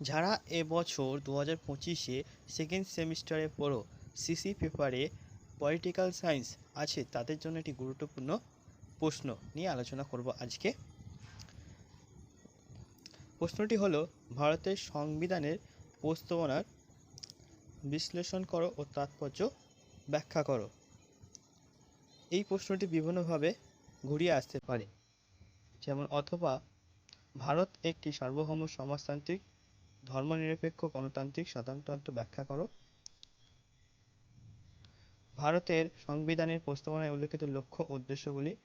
যারা এবছর দু হাজার পঁচিশে সেকেন্ড সেমিস্টারে পড়ো সিসি পেপারে পলিটিক্যাল সায়েন্স আছে, তাদের জন্য একটি গুরুত্বপূর্ণ প্রশ্ন নিয়ে আলোচনা করব আজকে। প্রশ্নটি হলো, ভারতের সংবিধানের প্রস্তাবনার বিশ্লেষণ করো ও তাৎপর্য ব্যাখ্যা করো। এই প্রশ্নটি বিভিন্নভাবে ঘুরিয়ে আসতে পারে। যেমন, অথবা ভারত একটি সার্বভৌম সমাজতান্ত্রিক ধর্মনিরপেক্ষ গণতান্ত্রিক সাধারণতন্ত্র ব্যাখ্যা করো। ভারতের সংবিধানের প্রস্তাবনায় উল্লেখিত লক্ষ্য উদ্দেশ্যগুলি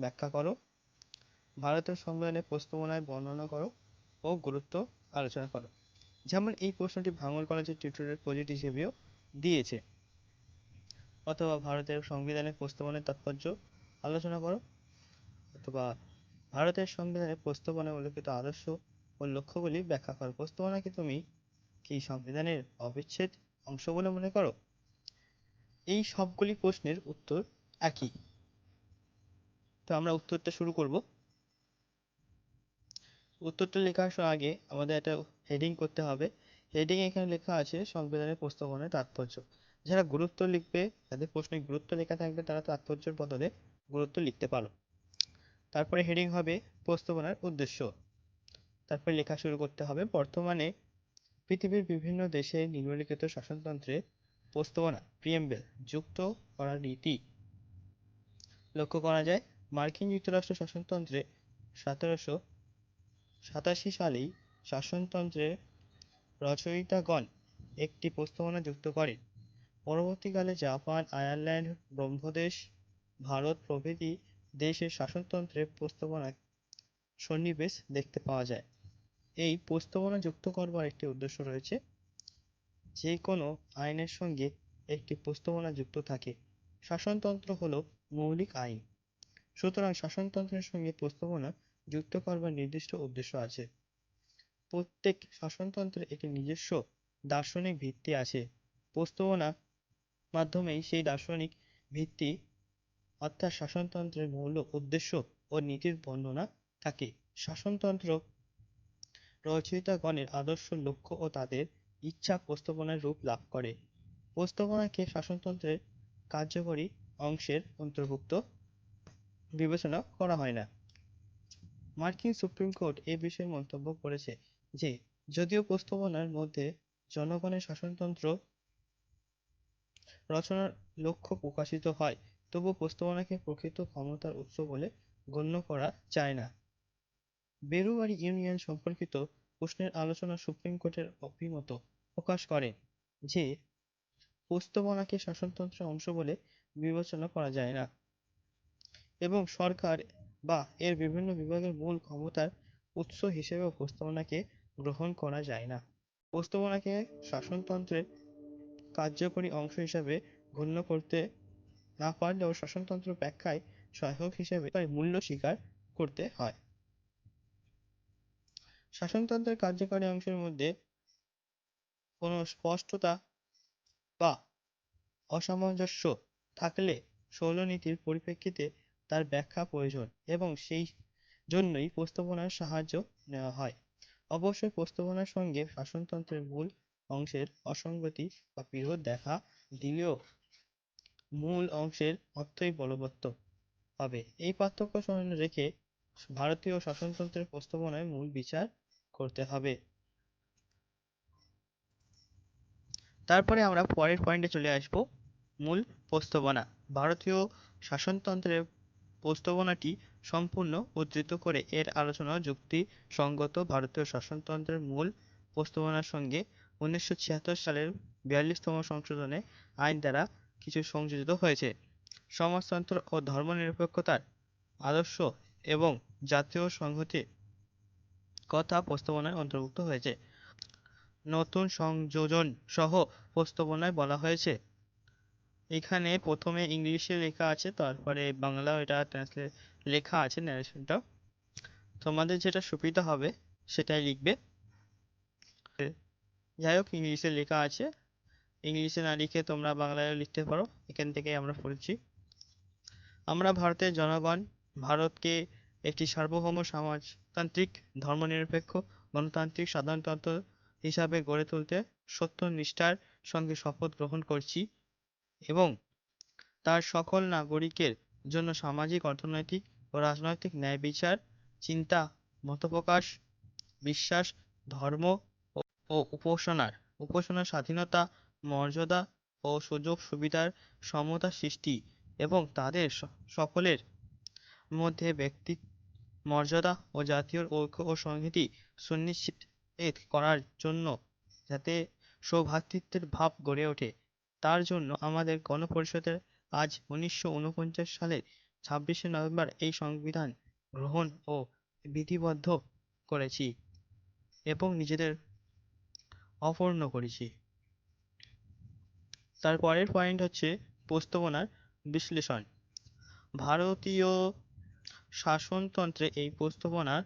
ব্যাখ্যা করো। ভারতের সংবিধানের প্রস্তাবনায় বর্ণনা করো ও গুরুত্ব আলোচনা করো। যেমন এই প্রশ্নটি ভাঙড় কলেজের টিউটোরিয়াল প্রজেক্ট হিসেবেও দিয়েছে। অথবা ভারতের সংবিধানের প্রস্তাবনার তাৎপর্য আলোচনা করো। অথবা ভারতের সংবিধানের প্রস্তাবনায় উল্লেখিত আদর্শ ও লক্ষ্যগুলি ব্যাখ্যা করো। প্রস্তাবনাকে তুমি কি সংবিধানের অবিচ্ছেদ অংশ বলে মনে করো? এই সবগুলি প্রশ্নের উত্তর একই। তো আমরা উত্তরটা শুরু করব। উত্তরটা লেখার আগে আমাদের একটা হেডিং করতে হবে। হেডিং এখানে লেখা আছে সংবিধানের প্রস্তাবনার তাৎপর্য। যারা গুরুত্ব লিখবে যাদের প্রশ্নে গুরুত্ব লেখা থাকবে তারা তাৎপর্যের বদলে গুরুত্ব লিখতে পারো। তারপরে হেডিং হবে প্রস্তাবনার উদ্দেশ্য। তারপরে লেখা শুরু করতে হবে। বর্তমানে পৃথিবীর বিভিন্ন দেশে নিম্নলিখিত শাসনতন্ত্রে প্রস্তাবনা, প্রিয়েম্বেল, যুক্ত করার রীতি। লক্ষ্য করা যায়, মার্কিন যুক্তরাষ্ট্র শাসনতন্ত্রে সতেরোশো সাতাশি সালেই শাসনতন্ত্রের রচয়িতাগণ একটি প্রস্তাবনা যুক্ত করেন। পরবর্তীকালে জাপান, আয়ারল্যান্ড, ব্রহ্মদেশ, ভারত প্রভৃতি দেশের শাসনতন্ত্রের প্রস্তাবনায় সন্নিবেশ দেখতে পাওয়া যায়। এই প্রস্তাবনা যুক্ত করবার একটি উদ্দেশ্য রয়েছে। যে কোনো আইনের সঙ্গে একটি প্রস্তাবনা যুক্ত থাকে, শাসনতন্ত্র হলো মৌলিক আইন। সুতরাং শাসনতন্ত্রের সঙ্গে প্রস্তাবনা যুক্ত করবার নির্দিষ্ট উদ্দেশ্য আছে। প্রত্যেক শাসনতন্ত্রের একটি নিজস্ব দার্শনিক ভিত্তি আছে। প্রস্তাবনা মাধ্যমেই সেই দার্শনিক ভিত্তি অর্থাৎ শাসনতন্ত্রের মূল উদ্দেশ্য ও নীতির বর্ণনা থাকে। শাসনতন্ত্র রচয়িতাগণের আদর্শ লক্ষ্য ও তাদের ইচ্ছা প্রস্তাবনার রূপ লাভ করে। প্রস্তাবনাকে শাসনতন্ত্রের কার্যকরী অংশের অন্তর্ভুক্ত বিবেচনা করা হয় না। মার্কিন সুপ্রিম কোর্ট এ বিষয়ে মন্তব্য করেছে যে, যদিও প্রস্তাবনার মধ্যে জনগণের শাসনতন্ত্র রচনার লক্ষ্য প্রকাশিত হয় তবু প্রস্তাবনাকে প্রকৃত ক্ষমতার উৎস বলে গণ্য করা যায় না। বেরুবারি ইউনিয়ন সম্পর্কিত প্রশ্নের আলোচনা সুপ্রিম কোর্টের অভিমত প্রকাশ করে যে প্রস্তাবনাকে শাসনতন্ত্রের অংশ বলে বিবেচনা করা যায় না এবং সরকার বা এর বিভিন্ন বিভাগের মূল ক্ষমতার উৎস হিসেবেও প্রস্তাবনাকে গ্রহণ করা যায় না। প্রস্তাবনাকে শাসনতন্ত্রের কার্যকরী অংশ হিসেবে গণ্য করতে না পারলেও শাসনতন্ত্র ব্যাখ্যায় সহায়ক হিসেবে তার মূল্য স্বীকার করতে হয়। শাসনতন্ত্রের কার্যকরী অংশের মধ্যে কোনো স্পষ্টতা বা অসামঞ্জস্য থাকলে ষোলনীতির পরিপ্রেক্ষিতে তার ব্যাখ্যা প্রয়োজন এবং সেই জন্যই প্রস্তাবনার সাহায্য নেওয়া হয়। অবশ্যই প্রস্তাবনার সঙ্গে শাসনতন্ত্রের মূল অংশের অসঙ্গতি বা বিরোধ দেখা দিলেও মূল অংশের অর্থই বলবৎ হবে। এই পার্থক্য স্মরণে রেখে ভারতীয় শাসনতন্ত্রের প্রস্তাবনায় মূল বিচার করতে হবে। তারপরে আমরা পরের পয়েন্টে চলে আসব, মূল প্রস্তাবনা। ভারতীয় শাসনতন্ত্রের প্রস্তাবনাটি সম্পূর্ণ উদ্ধৃত করে এর আলোচনা যুক্তিসঙ্গত ভারতীয় শাসনতন্ত্রের মূল প্রস্তাবনার সঙ্গে উনিশশো ছিয়াত্তর সালের বিয়াল্লিশতম সংশোধনে আইন দ্বারা কিছু সংযোজিত হয়েছে। সমাজতন্ত্র ও ধর্মনিরপেক্ষতার আদর্শ এবং জাতীয় সংহতির কথা প্রস্তাবনায় অন্তর্ভুক্ত হয়েছে। নতুন সংযোজন সহ প্রস্তাবনায় বলা হয়েছে। এখানে প্রথমে ইংলিশে লেখা আছে, তারপরে বাংলা এটা ট্রান্সলেট লেখা আছে ন্যারেশনটা তোমাদের যেটা সুবিধা হবে সেটাই লিখবে। যাই হোক ইংলিশে লেখা আছে। ইংলিশে না লিখে তোমরা বাংলায় লিখতে পারো। এখান থেকে আমরা পড়ছি। আমরা ভারতের জনগণ, ভারতকে একটি সার্বভৌম সমাজতান্ত্রিক ধর্মনিরপেক্ষ, গণতান্ত্রিক সাধারণতন্ত্র হিসাবে গড়ে তুলতে সত্যনিষ্ঠার সঙ্গে শপথ গ্রহণ করছি এবং তার সকল নাগরিকের জন্য সামাজিক, অর্থনৈতিক ও রাজনৈতিক ন্যায় বিচার, চিন্তা, মতপ্রকাশ, বিশ্বাস, ধর্ম ও উপাসনার উপাসনার স্বাধীনতা, মর্যাদা ও সুযোগ সুবিধার সমতা সৃষ্টি এবং তাদের সকলের মধ্যে ব্যক্তি মর্যাদা ও জাতীয় ঐক্য ও সংহতি সুনিশ্চিত করার জন্য যাতে সৌভ্রাতৃত্বের ভাব গড়ে ওঠে। তার জন্য আমাদের গণপরিষদের আজ উনিশশো ঊনপঞ্চাশ সালের ছাব্বিশে নভেম্বর এই সংবিধান গ্রহণ ও বিধিবদ্ধ করেছি এবং নিজেদের অপূর্ণ করেছি। তার পরের পয়েন্ট হচ্ছে প্রস্তাবনার বিশ্লেষণ। ভারতীয় শাসনতন্ত্রে এই প্রস্তাবনার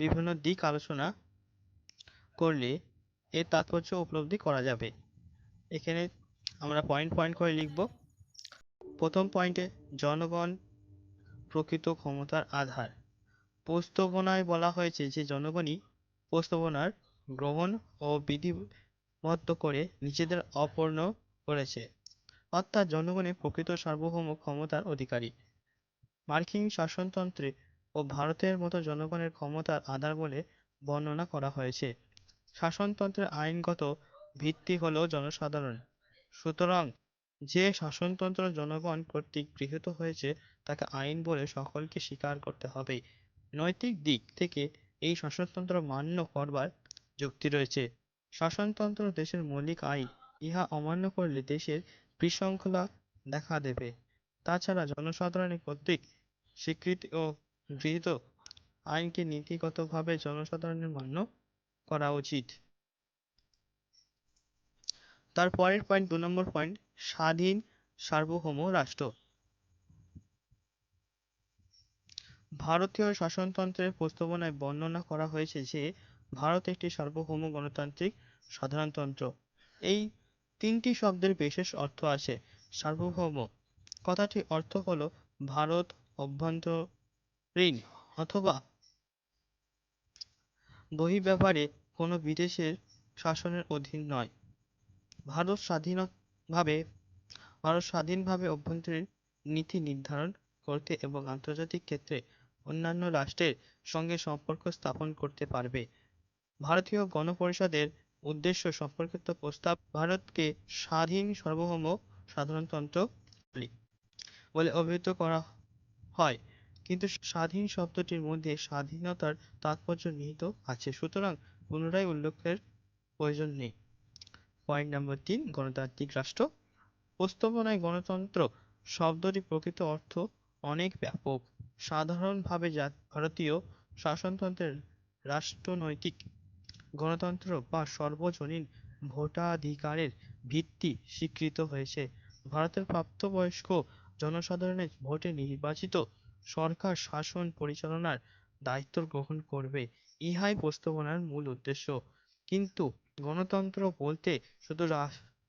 বিভিন্ন দিক আলোচনা করলে এর তাৎপর্য উপলব্ধি করা যাবে। এখানে আমরা পয়েন্ট পয়েন্ট করে লিখব। প্রথম পয়েন্টে জনগণ প্রকৃত ক্ষমতার আধার। প্রস্তাবনায় বলা হয়েছে যে জনগণই প্রস্তাবনার গ্রহণ ও বিধিবদ্ধ করে নিজেদের অপূর্ণ করেছে। অর্থাৎ জনগণের প্রকৃত সার্বভৌম ক্ষমতার অধিকারী। মার্কিন শাসনতন্ত্রে ও ভারতের মতো জনগণের ক্ষমতার আধার বলে বর্ণনা করা হয়েছে। শাসনতন্ত্রের আইনগত ভিত্তি হল জনসাধারণ। সুতরাং যে শাসনতন্ত্র জনগণ কর্তৃক গৃহীত হয়েছে, তাকে আইন বলে সকলকে স্বীকার করতে হবে। নৈতিক দিক থেকে এই শাসনতন্ত্র মান্য করবার যুক্তি রয়েছে। শাসনতন্ত্র দেশের মৌলিক আইন, ইহা অমান্য করলে দেশের বিশৃঙ্খলা দেখা দেবে। তাছাড়া জনসাধারণের কর্তৃক স্বীকৃতি ও গৃহীত আইনকে নীতিগতভাবে জনসাধারণের মান্য করা উচিত। তার পরের পয়েন্ট দু নম্বর পয়েন্ট স্বাধীন সার্বভৌম রাষ্ট্র। ভারতীয় শাসনতন্ত্রের প্রস্তাবনায় বর্ণনা করা হয়েছে যে, ভারত একটি সার্বভৌম গণতান্ত্রিক সাধারণতন্ত্র। এই তিনটি শব্দের বিশেষ অর্থ আছে সার্বভৌম। কথাটির অর্থ হলো ভারত অভ্যন্তরীণ অথবা বহিঃব্যাপারে কোনো বিদেশের শাসনের অধীন নয়। ভারত স্বাধীনভাবে ভারত স্বাধীনভাবে অভ্যন্তরীণ নীতি নির্ধারণ করতে এবং আন্তর্জাতিক ক্ষেত্রে অন্যান্য রাষ্ট্রের সঙ্গে সম্পর্ক স্থাপন করতে পারবে। ভারতীয় গণপরিষদের উদ্দেশ্য সম্পর্কিত প্রস্তাব ভারতকে স্বাধীন সার্বভৌম সাধারণতন্ত্র বলে অভিহিত করা হয়। কিন্তু স্বাধীন শব্দটির মধ্যে স্বাধীনতার তাৎপর্য নিহিত আছে। সুতরাং পুনরায় উল্লেখের প্রয়োজন নেই। পয়েন্ট নাম্বার তিন, গণতান্ত্রিক রাষ্ট্র। প্রস্তাবনায় গণতন্ত্র শব্দটি প্রকৃত অর্থ অনেক ব্যাপক। সাধারণভাবে ভারতীয় শাসনতন্ত্রের রাষ্ট্রনৈতিক গণতন্ত্র বা সর্বজনীন ভোটাধিকারের ভিত্তি স্বীকৃত হয়েছে। ভারতের প্রাপ্তবয়স্ক জনসাধারণের ভোটে নির্বাচিত সরকার শাসন পরিচালনার দায়িত্ব গ্রহণ করবে। ইহাই প্রস্তাবনার মূল উদ্দেশ্য। কিন্তু গণতন্ত্র বলতে শুধু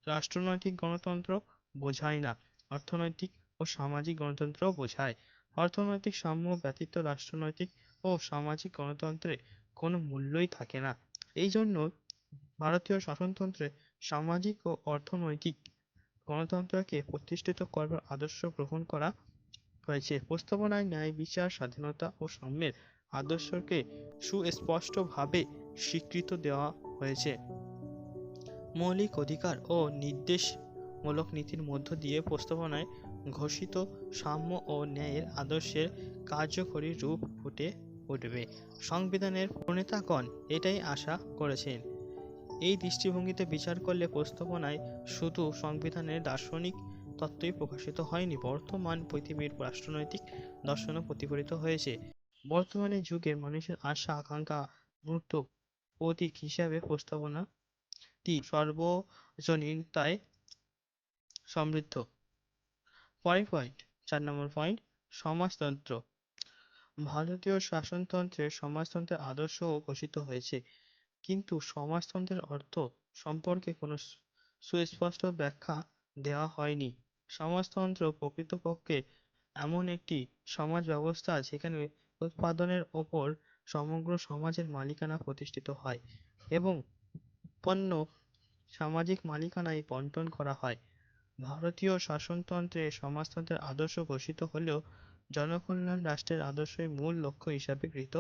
রাষ্ট্রনৈতিক গণতন্ত্র বোঝায় না, অর্থনৈতিক ও সামাজিক গণতন্ত্র বোঝায়। অর্থনৈতিক সাম্য ব্যতীত রাষ্ট্রনৈতিক ও সামাজিক গণতন্ত্রে কোনো মূল্যই থাকে না। এই জন্য ভারতীয় শাসনতন্ত্রে সামাজিক ও অর্থনৈতিক গণতন্ত্রকে প্রতিষ্ঠিত করবার আদর্শ গ্রহণ করা হয়েছে। প্রস্তাবনায় ন্যায়, বিচার, স্বাধীনতা ও সাম্যের আদর্শকে সুস্পষ্টভাবে স্বীকৃত দেওয়া হয়েছে। মৌলিক অধিকার ও নির্দেশমূলক নীতির মধ্য দিয়ে প্রস্তাবনায় ঘোষিত সাম্য ও ন্যায়ের আদর্শের কার্যকরী রূপ ফুটে উঠবে। সংবিধানের প্রণেতাগণ এটাই আশা করেছেন। এই দৃষ্টিভঙ্গিতে বিচার করলে প্রস্তাবনায় শুধু সংবিধানের দার্শনিক তত্ত্বই প্রকাশিত হয়নি, বর্তমান পৃথিবীর রাষ্ট্রনৈতিক দর্শনও প্রতিফলিত হয়েছে। বর্তমানে যুগের মানুষের আশা, আকাঙ্ক্ষা মূর্ত প্রতীক হিসাবে প্রস্তাবনাটি সর্বজনীনতায় সমৃদ্ধ। পরের পয়েন্ট চার নম্বর পয়েন্ট সমাজতন্ত্র। ভারতীয় শাসনতন্ত্রে সমাজতন্ত্রের আদর্শও ঘোষিত হয়েছে। কিন্তু সমাজতন্ত্রের অর্থ সম্পর্কে কোনো সুস্পষ্ট ব্যাখ্যা দেওয়া হয়নি। সমাজতন্ত্র প্রকৃতপক্ষে এমন একটি সমাজ ব্যবস্থা যেখানে উৎপাদনের ওপর সমগ্র সমাজের মালিকানা প্রতিষ্ঠিত হয় এবং পণ্য সামাজিক মালিকানায় বন্টন করা হয়। ভারতীয় শাসনতন্ত্রে সমাজতন্ত্রের আদর্শ ঘোষিত হলেও জনকল্যাণ রাষ্ট্রের আদর্শই মূল লক্ষ্য হিসাবে গৃহীত।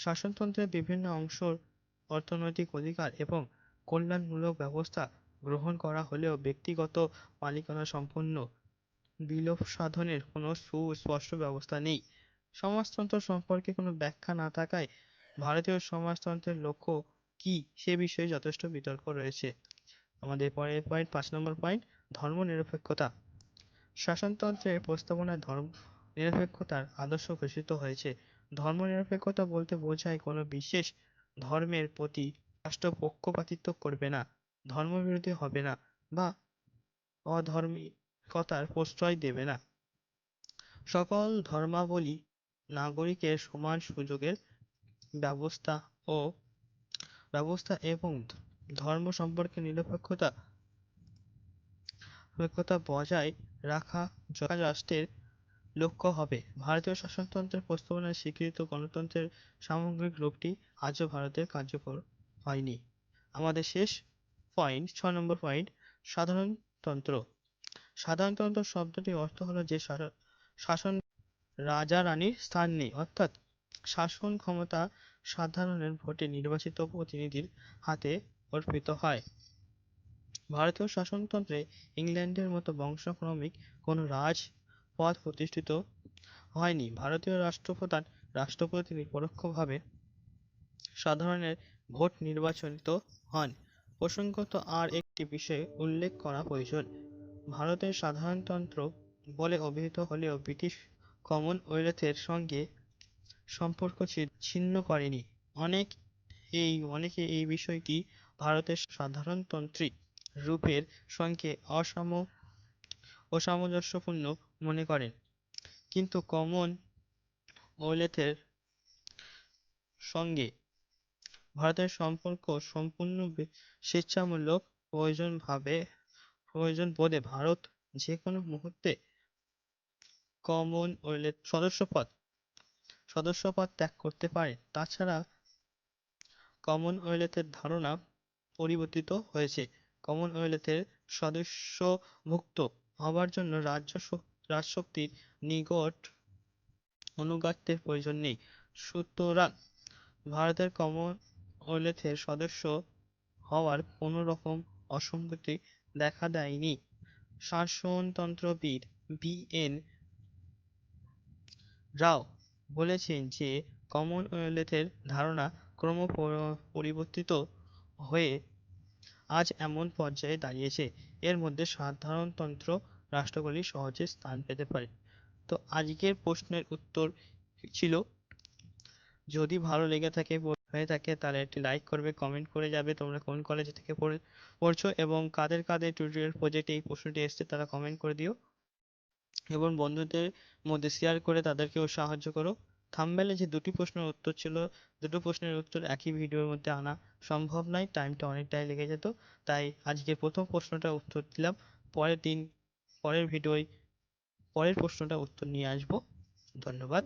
শাসনতন্ত্রের বিভিন্ন অংশ অর্থনৈতিক অধিকার এবং কল্যাণমূলক ব্যবস্থা গ্রহণ করা হলেও ব্যক্তিগত মালিকানা সম্পন্ন বিলোপ সাধনের কোনো সুস্পষ্ট ব্যবস্থা নেই। সমাজতন্ত্র সম্পর্কে কোনো ব্যাখ্যা না থাকায় ভারতীয় সমাজতন্ত্রের লক্ষ্য কি সে বিষয়ে যথেষ্ট বিতর্ক রয়েছে। আমাদের পরের পয়েন্ট পাঁচ নম্বর পয়েন্ট ধর্ম নিরপেক্ষতা শাসনতন্ত্রের প্রস্তাবনায় ধর্ম নিরপেক্ষতার আদর্শ ঘোষিত হয়েছে। ধর্ম নিরপেক্ষতা বলতে বোঝায় কোনো বিশেষ ধর্মের প্রতি রাষ্ট্র পক্ষপাতিত্ব করবে না, ধর্মবিরোধী হবে না বা অধার্মিকতার প্রশ্রয় দেবে না। সকল ধর্মাবলী নাগরিকের সমান সুযোগের ব্যবস্থা ও ব্যবস্থা এবং ধর্ম সম্পর্কে নিরপেক্ষতা নিরপেক্ষতা বজায় রাখা রাষ্ট্রের লক্ষ্য হবে। ভারতীয় শাসনতন্ত্রের প্রস্তাবনায় স্বীকৃত গণতন্ত্রের সামগ্রিক রূপটি আজও ভারতের কার্যকর হয়নি। আমাদের শেষ পয়েন্ট ছ নম্বর পয়েন্ট সাধারণতন্ত্র। সাধারণতন্ত্র শব্দটির অর্থ হলো যে শাসন রাজা রানীর স্থান নেই। অর্থাৎ শাসন ক্ষমতা সাধারণের ভোটে নির্বাচিত প্রতিনিধির হাতে অর্পিত হয়। ভারতীয় শাসনতন্ত্রে ইংল্যান্ডের মতো বংশক্রমিক কোনো রাজ পদ প্রতিষ্ঠিত হয়নি। ভারতীয় রাষ্ট্রপ্রধান রাষ্ট্রপতি পরোক্ষভাবে সাধারণের ভোট নির্বাচিত হন। প্রসঙ্গত আর একটি বিষয়ে উল্লেখ করা প্রয়োজন। ভারতের সাধারণতন্ত্র বলে অভিহিত হলেও ব্রিটিশ কমনওয়েলথের সঙ্গে সম্পর্ক ছিন্ন করেনি। অনেক এই, অনেকে এই বিষয়টি ভারতের সাধারণতন্ত্রী রূপের সঙ্গে অসাম অসামঞ্জস্যপূর্ণ মনে করেন। কিন্তু কমনওয়েলথের সঙ্গে ভারতের সম্পর্ক সম্পূর্ণ স্বেচ্ছামূলক প্রয়োজন ভাবে প্রয়োজন বোধে ভারত যে কোনো মুহূর্তে কমনওয়েলথ সদস্যপদ সদস্যপদ ত্যাগ করতে পারে। তাছাড়া কমনওয়েলথের ধারণা পরিবর্তিত হয়েছে। কমনওয়েলথের সদস্যভুক্ত হবার জন্য রাজ্য রাজশক্তির নিকট অনুগাত্যের প্রয়োজন নেই। সুতরাং ভারতের কমনওয়েলথের সদস্য হওয়ার কোনো রকম অসঙ্গতি দেখা দেয়নি। শাসনতন্ত্রবিদ বি এন রাও বলেছেন যে কমনওয়েলথের ধারণা ক্রম পরিবর্তিত হয়ে আজ এমন পর্যায়ে দাঁড়িয়েছে। এর মধ্যে সাধারণতন্ত্র রাষ্ট্রগুলি সহজে স্থান পেতে পারে। তো আজকের প্রশ্নের উত্তর ছিল, যদি ভালো লেগে থাকে হয়ে থাকে, তাহলে একটি লাইক করবে কমেন্ট করে যাবে, তোমরা কোন কলেজ থেকে পড়ে, পড়ছো এবং কাদের কাদের টিউটোরিয়াল প্রজেক্টে এই প্রশ্নটি এসছে তারা কমেন্ট করে দিও এবং বন্ধুদের মধ্যে শেয়ার করে তাদেরকেও সাহায্য করো। থাম্বনেলে যে দুটি প্রশ্নের উত্তর ছিল, দুটো প্রশ্নের উত্তর একই ভিডিওর মধ্যে আনা সম্ভব নয় টাইমটা অনেকটাই লেগে যেত, তাই আজকে প্রথম প্রশ্নটা উত্তর দিলাম, পরের দিন পরের ভিডিওয় পরের প্রশ্নটার উত্তর নিয়ে আসব। ধন্যবাদ।